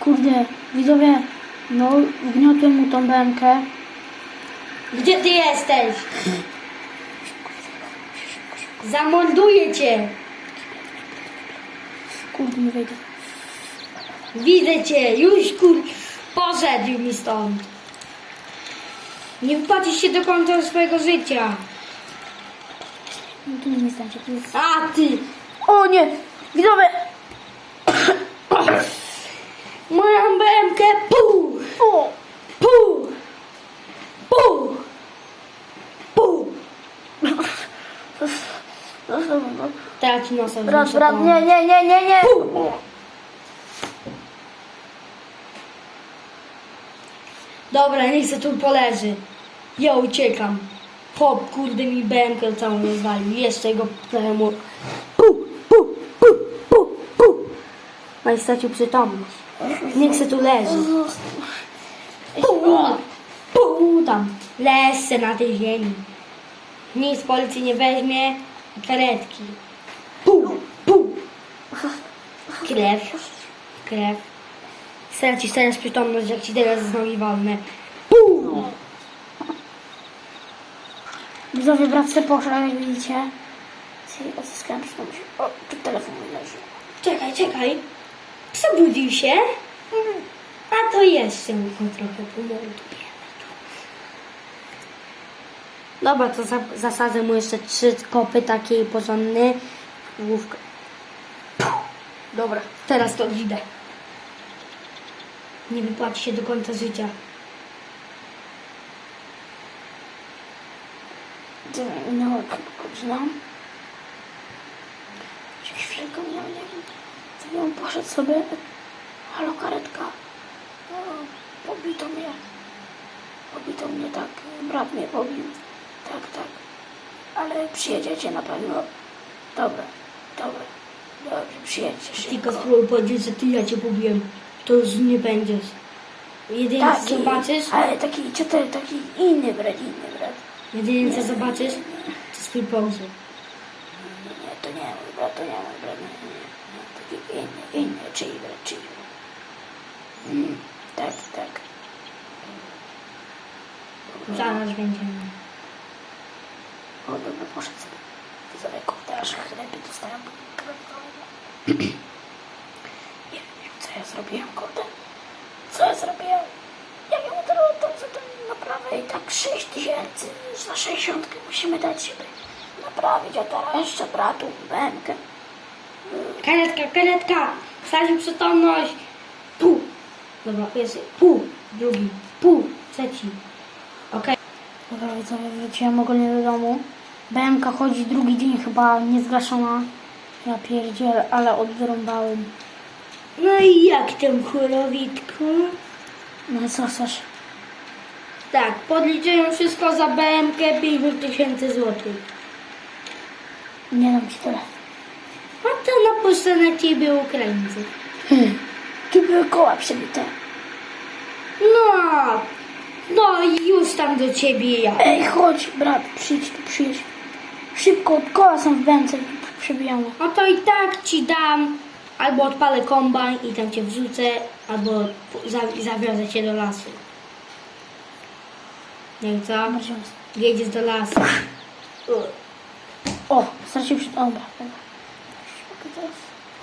Kurde, widzowie, no wgniotłem mu tą bękę. Gdzie ty jesteś? Zamorduję cię. Kurde, nie wejdę. Widzę cię. Już kur... Poszedł mi stąd. Nie wpłacisz się do końca swojego życia. No tu nie tu jest... A ty. O nie! Widzowie! Moją BMK. Pu. O! Pu. Pu. Pu. Zostaw no. Teraz ci nosem Brat, brat, tą- nie, nie, nie, nie, nie! Dobra, niech se tu poleży. Ja uciekam. Hop, kurde mi BMK całą rozwalił. Jeszcze go trochę mu... Pu, pu, pu, pu, pu. No i stracił przytomność. Niech se tu leży. Pu, pu, tam. Leż se na tej ziemi. Nic policji nie weźmie. Karetki. Pu, pu. Krew. Krew. Stracisz teraz przytomność, jak ci teraz z nogi walnę. Pu. Widzowie, brat se poszedł, jak widzicie. Odzyskałem przytomność. O, tu telefon leży. Czekaj, czekaj. Przebudził się. A to jeszcze mu go trochę. Dobra, to za, zasadzę mu jeszcze trzy kopy takiej porządne. Główkę. Dobra, teraz to idę. Nie wypłaci się do końca życia. Minęła godzina. Już chwilkę miał, nie wiem. Sobie on poszedł sobie. Halo, karetka. Pobito mnie. Pobito mnie, tak. Brat mnie pobił. Tak, tak. Ale przyjedziecie na pewno. Dobra, dobra. Dobrze, przyjedźcie szybko. Tylko spróbuj powiedzieć, że ty ja cię pobiłem. To już nie będziesz. Jedynie co Taki, zobaczysz, Ale taki, co to, taki inny brat, inny brat. jedynie co zobaczysz, to swój pomysł. Nie, nie, to nie mój brat, to nie mój brat, nie, inny, inny, czyj brat, czyj brat. Mm, tak, tak. Zaraz będziemy. O, dobra, poszedł sobie. Kurde, aż chleby dostałem. Nie wiem, co ja zrobiłem, kurde. Co ja zrobiłem? Jak ja mu teraz oddam za tę naprawę i tak 6 tysięcy za 60 musimy dać, żeby naprawić, a teraz jeszcze bratu bękę. Karetka, karetka! Stracił przytomność! Pół! Dobra, jest pół, drugi, pół, trzeci. Okej. Dobra, widzowie, wróciłem ogólnie do domu. BMK chodzi drugi dzień chyba niezgaszona. Ja pierdziel, ale odrąbałem. No i jak tam chorowitku? No co chcesz? Tak, podliczyłem wszystko za BMK 50 tysięcy złotych. Nie dam ci tyle. To napuszczę na ciebie Ukraińcy. Hmm. Tu były koła przebite. No, no i już tam do ciebie ja. Ej, chodź, brat, przyjdź tu, przyjdź. Szybko, koła są w bęce przebijane. No to i tak ci dam, albo odpalę kombajn i tam cię wrzucę, albo za- zawiozę cię do lasu. No i co? Jedziesz do lasu. O, stracił przy... Dobra, dobra.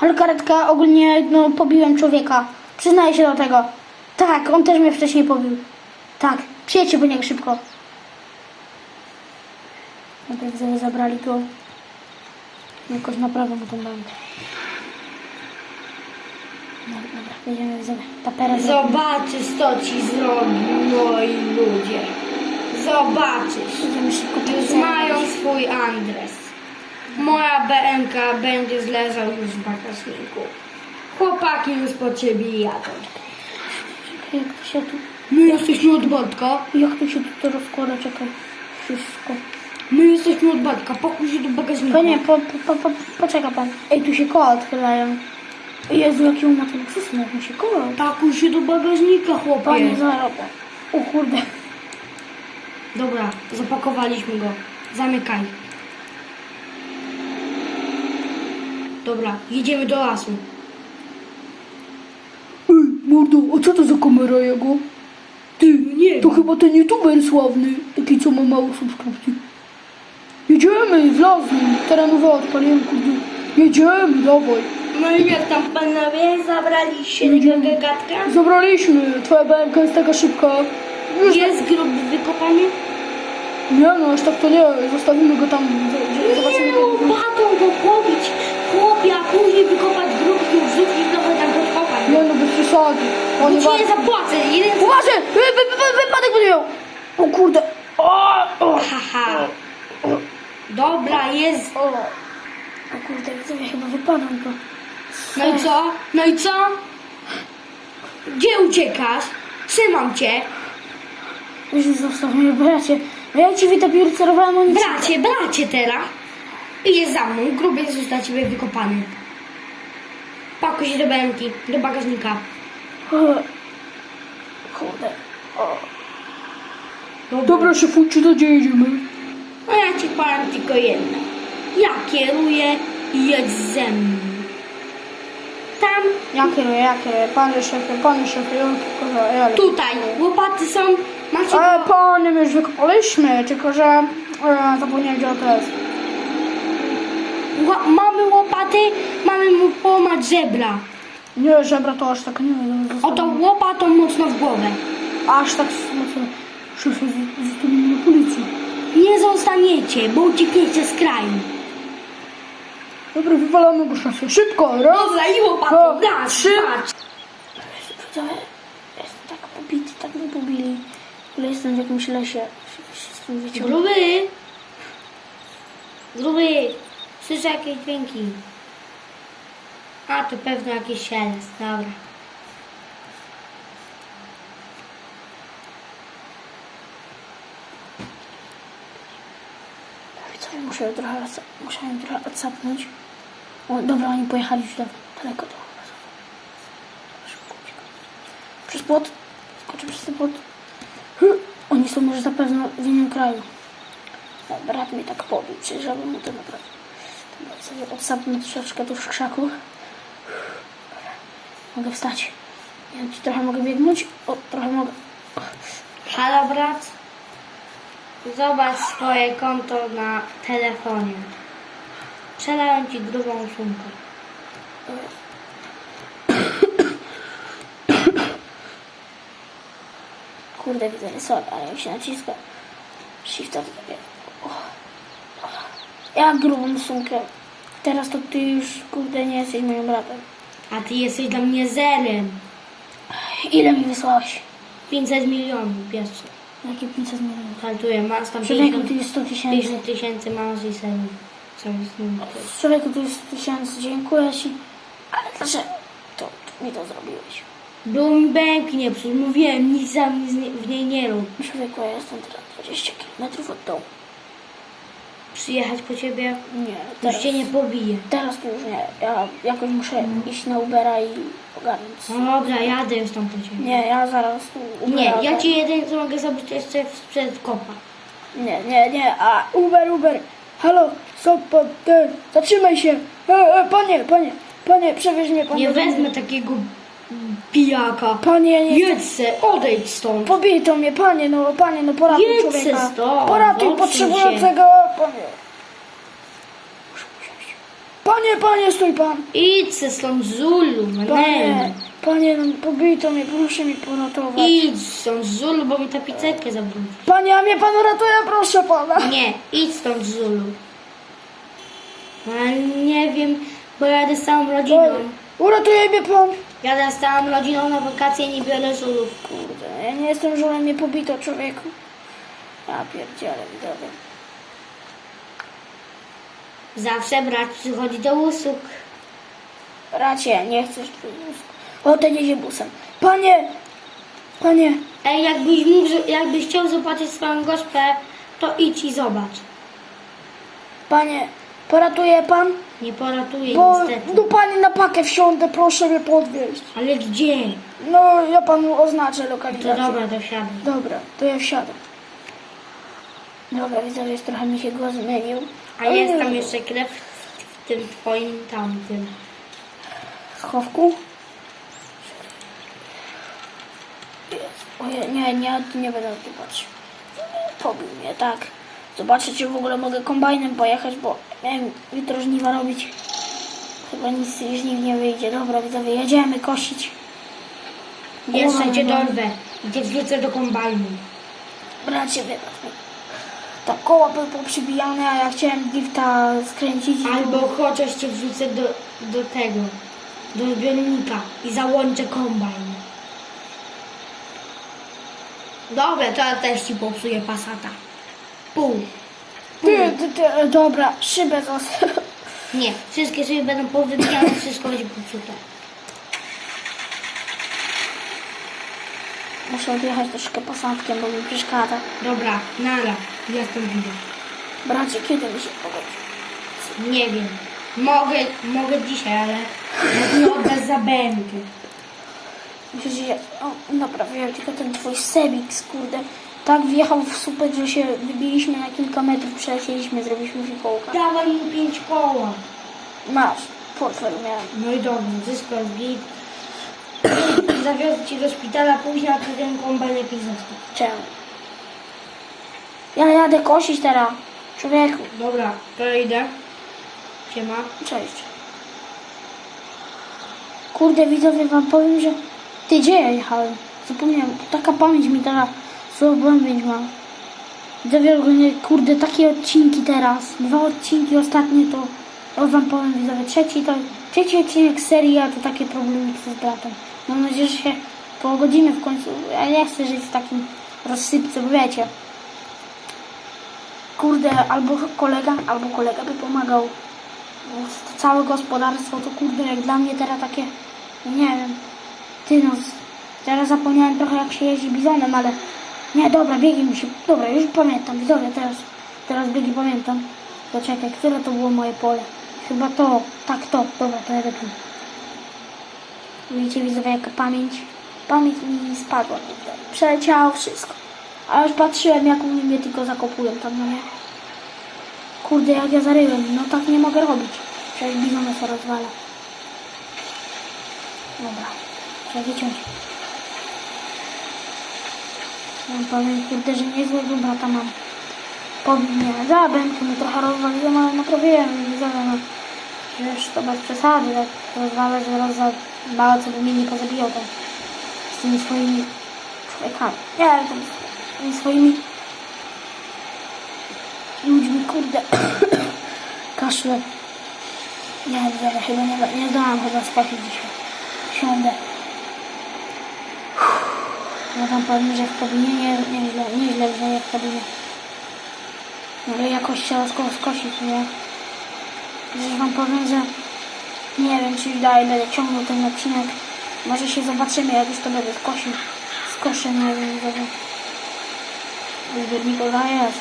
Ale karetka, ogólnie, no, pobiłem człowieka. Przyznaję się do tego. Tak, on też mnie wcześniej pobił. Tak, przyjedźcie po niego szybko. Najpierw sobie zabrali go. Jakoś naprawę mu tą będę. No, dobra, jedziemy, widzimy. Tapera Zobaczysz, co ci zrobi, moi ludzie. Zobaczysz. Jedziemy szybko. Już mają swój adres. BMK będzie zleżał już w bagażniku. Chłopaki już po ciebie jadą. Jak to się tu... My jesteśmy od Bartka. Jak to się tu to rozkłada, czekaj. Wszystko. My jesteśmy od Bartka. Pakuj się do bagażnika. Panie, po, po, po, poczeka pan. Ej, tu się koła odchylają. Jezu, jaki on ma ten luksusy, jak mu się koła. Pakuj się do bagażnika, Panie, chłopie. zarobię. O kurde. Dobra, zapakowaliśmy go. Zamykaj. Dobra, jedziemy do lasu. Mordo, a co to za kamera jego? Ty, nie to chyba ten youtuber sławny, taki co ma mało subskrypcji. Jedziemy, wlazłem, terenowo odpaliłem, kurde. Jedziemy, dawaj. No i jak tam panowie zabraliście tego gagatka? Zabraliśmy, twoja BMK jest taka szybka. Już Jest grób wykopany? Nie no, aż tak to nie, zostawimy go tam, z- z- zobaczymy Nie go. go pobić, chłopie, a później wykopać grób i wrzucić trochę tam podkopać. Nie no, bez przesady. Bo Panie ci nie zapłacę, jeden Uważaj, wy, wy, wy, wypadek będzie miał. O kurde. O, o, Haha. Dobra, jest. o. O kurde, widzowie, chyba wypadam to. No i co? No i co? Gdzie uciekasz? Trzymam cię. Już zostaw mnie, bracie. Ja ci widzę, piórcerowałem, oni Bracie, bracie teraz. I jest za mną, grubiec dla ciebie wykopany. Pakuj się do bęki, do bagażnika. Kurde. Dobra. Szefujcie, to gdzie jedziemy? No ja ci powiem tylko jedno. Ja kieruję i jedź ze mną. Tam, Ja kieruję, ja kieruję. Panie szefie, panie szefie, ja tylko ja tutaj, łopaty są. Macie... Ale panie, my już wykopaliśmy, tylko że e, zapomniałem, gdzie to jest. Ła- mamy łopaty, mamy mu połamać żebra. Nie, żebra to aż tak nie wiem. Oto łopatą mocno w głowę. Aż tak mocno. Z- zostawimy na policję. Nie zostaniecie, bo uciekniecie z kraju. Dobra, wywalamy go szefie. Szybko, raz. Dobra, i łopatą, dwa, raz, trzy. dwa, jestem tak pobity, tak mnie pobili. Ale jestem w jakimś lesie. Się z tym wyciągnął. Gruby! Gruby! Słyszę jakieś dźwięki. A, to pewno jakiś szelest. Dobra. Widzowie, muszę trochę, ją trochę odsapnąć. O, dobra, oni pojechali już da- daleko. Uciekam. Przez płot. Skoczę przez ten płot. Oni są już zapewne w innym kraju. Brat mnie tak pobił, przyjrzałem mu to naprawdę. Sobie odsapnę troszeczkę w krzaku. Mogę wstać. Wiem, czy trochę mogę biegnąć. O, trochę mogę. Halo, brat? Zobacz swoje konto na telefonie. Przelałem ci grubą sumkę. Kurde, widzę, sorry, ale jak się naciska shifta. O. Ja grubą sumkę. Teraz to ty już, kurde, nie jesteś moim bratem. A ty jesteś dla mnie zerem. Ile mi wysłałeś? 500 milionów, pierwsze. Jakie 500 milionów? Kartuję, masz tam Człowieku, 50 tu jest 100 tysięcy. 50 tysięcy masz i sobie coś z nim. Człowieku, tu jest 100 tysięcy, dziękuję ci. Ale dlaczego to, to mi to zrobiłeś? Było mi bęki nie mówiłem, nic sam nic nie- w niej nie rób. Człowieku, ja jestem teraz 20 km od domu. Przyjechać po ciebie, Nie, już teraz, cię nie pobije. teraz to już nie. Ja jakoś muszę iść na Ubera i ogarnąć. No dobra, jadę już tam po ciebie. Nie, ja zaraz tu Nie, Ubera ja ci jedynie co mogę zrobić, to jeszcze sprzed kopa. Nie, nie, nie, a Uber, Uber, halo, e, zatrzymaj się, e, e, panie, panie, panie, przewieź mnie pan. Nie wezmę takiego pijaka. Panie, nie, Jedź se, odejdź stąd. pobito mnie, panie, no, panie, no, poratuj Jedź człowieka, se stąd, poratuj odsuń potrzebującego, panie. Muszę usiąść. Panie, panie, stój pan. Idź se stąd Zulu, Panie, panie, no, pobito mnie, proszę mi poratować. Idź stąd Zulu, bo mi ta pizzerkę zabrudzi. Panie, a mnie pan uratuje, proszę pana. Nie, idź stąd Zulu. A nie wiem, bo jadę z całą rodziną. Uratuje mnie pan. Jadę z całą rodziną na wakacje, nie biorę Zulów. Kurde, ja nie jestem żulem, mnie pobito, człowieku. Ja pierdzielę, widzowie. Zawsze brat przychodzi do usług. Racie, nie chcesz tu O, ten jedzie busem. Panie! Panie! Ej, jakbyś, mógł, jakbyś chciał zobaczyć swoją gospę, to idź i zobacz. Panie! Poratuje pan? Nie poratuje Bo niestety. do pani na pakę wsiądę, proszę mnie podwieźć. Ale gdzie? No, ja panu oznaczę To lokalizację. dobra, to siadaj. Dobra, to ja wsiadam. Dobra, widzę, że trochę mi się go zmienił. A Ale jest nie tam wiem. jeszcze krew w tym twoim tamtym. schowku. Oje, nie, nie, nie będę na to patrzył. Pobił mnie, tak. Zobaczę, czy w ogóle mogę kombajnem pojechać, bo miałem jutro żniwa robić. Chyba nic z żniw nie wyjdzie. Dobra, widzowie, jedziemy kosić. Jeszcze cię Kurwa. dorwę. Cię wrzucę do kombajnu. Bracie, wybacz. Tak, koła były poprzybijane, a ja chciałem drifta skręcić. i- Albo chociaż cię wrzucę do, do tego, do zbiornika i załączę kombajn. Dobra, to ja też ci popsuję pasata. Pół. Ty, ty, ty, dobra, szybę został. Nie, wszystkie sobie będą powybijane, wszystko będzie popsute. Muszę odjechać troszkę posadzkiem, bo mi przeszkadza. Dobra, nara, jestem widzę. Bracie, kiedy mi się pogodzi? Nie wiem. Mogę, mogę dzisiaj, ale nie oddasz za że ja o, naprawiłem tylko ten twój Sebix, kurde. Tak wjechał w słupek, że się wybiliśmy na kilka metrów, przelecieliśmy, zrobiliśmy fikołka. Dawaj mu pięć koła. Masz, portfel miałem. No i dobrze, zyskał git. Zawiozę cię do szpitala później, a ty ten kombajn lepiej został. Czemu? Ja jadę kosić teraz. Człowieku, Dobra, to idę. Siema. cześć. Kurde, widzowie, wam powiem, że... Ty, gdzie ja jechałem? Zapomniałem, taka pamięć mi teraz mam. Widzowie, ogólnie, kurde, takie odcinki teraz. Dwa odcinki ostatnie to... O, wam powiem, widzowie, trzeci to... Trzeci odcinek serii, a to takie problemy z bratem. Mam nadzieję, że się pogodzimy w końcu. Ja nie chcę żyć w takim rozsypce, bo wiecie. Kurde, albo kolega, albo kolega by pomagał. To całe gospodarstwo to kurde, jak dla mnie teraz takie, nie wiem, ty no, teraz zapomniałem trochę jak się jeździ bizonem, ale nie, dobra, biegi mi się, dobra, już pamiętam, widzowie, teraz, teraz biegi pamiętam. To które to było moje pole? Chyba to, tak to, dobra, to jedę tu. Widzicie widzowie, jaka pamięć? Pamięć mi spadła, przeleciało wszystko. A już patrzyłem, jak oni mnie tylko zakopują tam, no nie? Kurde, jak ja zaryłem, no tak nie mogę robić. Przecież bizona się rozwala. Dobra, trzeba wyciąć. Ja powiem, kurde, że niezłego brata mam. Pobił mnie, za bękę mi trochę rozwaliłem, ale naprawiłem. No, że to bez przesady, tak rozwalę, że raz za mało, co by mnie nie pozabijał tam. Z tymi swoimi człowiekami. Nie, tam z tymi swoimi ludźmi, kurde, kaszle. Nie zaraz chyba nie, nie zdałam chyba skosić dzisiaj. Siądę. No tam powiem, że w kabinie nie, nieźle, nieźle grzeje w kabinie. No ale jakoś trzeba sko skosić, nie? Że wam powiem, że nie wiem, czy dalej będę ciągnął ten odcinek. Może się zobaczymy, jak już to będę skosił. Skoszę, nie wiem. Żeby mi go jest.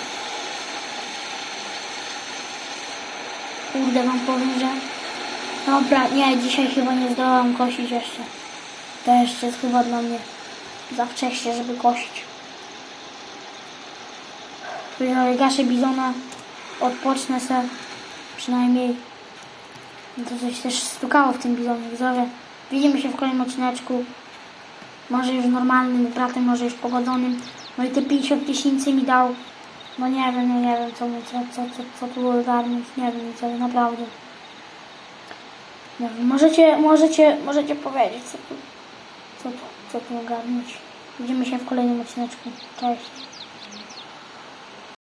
Kurde, wam powiem, że... Dobra, nie, dzisiaj chyba nie zdołam kosić jeszcze. To jeszcze jest chyba dla mnie za wcześnie, żeby kosić. Gaszę bizona, odpocznę se, przynajmniej no to coś też stukało w tym bizonie. Widzowie, widzimy się w kolejnym odcineczku. Może już normalnym bratem, może już pogodzonym. No i te 50 tysięcy mi dał. No nie wiem, no nie wiem co, co, co, co, co tu ogarnąć. Nie wiem co, naprawdę. Nie wiem, możecie, możecie, możecie powiedzieć co tu, co tu, tu ogarnąć. Widzimy się w kolejnym odcineczku. Cześć.